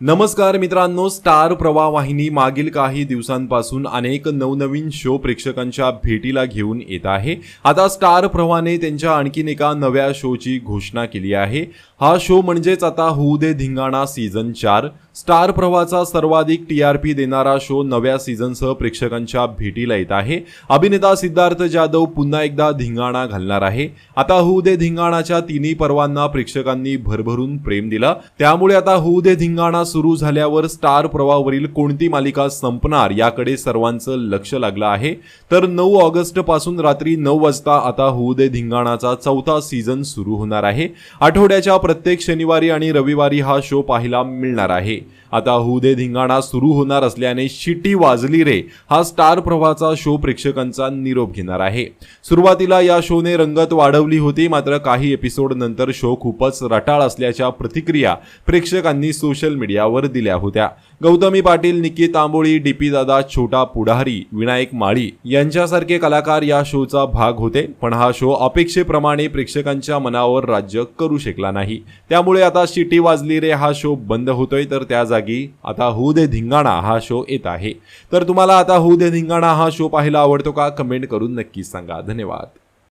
नमस्कार मित्रांनो स्टार प्रवाह वाहिनी मागील काही दिवसांपासून अनेक नवनवीन शो प्रेक्षकांच्या भेटीला घेऊन येत आहे. आता स्टार प्रवाहाने त्यांच्या आणखीन एका नव्या शोची घोषणा केली आहे. हा शो म्हणजेच आता होऊ दे धिंगाणा सीझन चार. स्टार प्रवाहाचा सर्वाधिक टीआरपी देणारा शो नव्या सीझनसह प्रेक्षकांच्या भेटीला येत आहे. अभिनेता सिद्धार्थ जाधव पुन्हा एकदा धिंगाणा घालणार आहे. आता होऊ दे धिंगाणाच्या तिन्ही पर्वांना प्रेक्षकांनी भरभरून प्रेम दिलं. त्यामुळे आता होऊ दे धिंगाणा सुरू झाल्यावर स्टार प्रवाहावरील कोणती मालिका संपणार याकडे सर्वांचं लक्ष लागलं आहे. तर नऊ ऑगस्टपासून रात्री नऊ वाजता आता होऊ दे धिंगाणाचा चौथा सीझन सुरू होणार आहे. आठवड्याच्या प्रत्येक शनिवारी आणि रविवारी हा शो पाहायला मिळणार आहे. आता हुदे धिंगाणा सुरू होणार असल्याने शिटी वाजली रे. हा स्टार प्रवाहाचा शो प्रेक्षकांचा निरोप घेणार आहे. सुरुवातीला या शोने रंगत वाढवली होती मात्र काही एपिसोड नंतर शो खूपच रटाळ असल्याच्या प्रतिक्रिया प्रेक्षकांनी सोशल मीडियावर दिल्या होत्या. गौतमी पाटील निकी तांबोळी डीपी दादा छोटा पुढारी विनायक माळी यांच्यासारखे कलाकार या शोचा भाग होते पण हा शो अपेक्षेप्रमाणे प्रेक्षकांच्या मनावर राज्य करू शकला नाही. त्यामुळे आता शिटी वाजली रे हा शो बंद होतोय तर त्या जागी आता हू दे धिंगाणा हा शो येत आहे. तर तुम्हाला आता हू दे धिंगाणा हा शो पाहायला आवडतो का? कमेंट करून नक्की सांगा. धन्यवाद.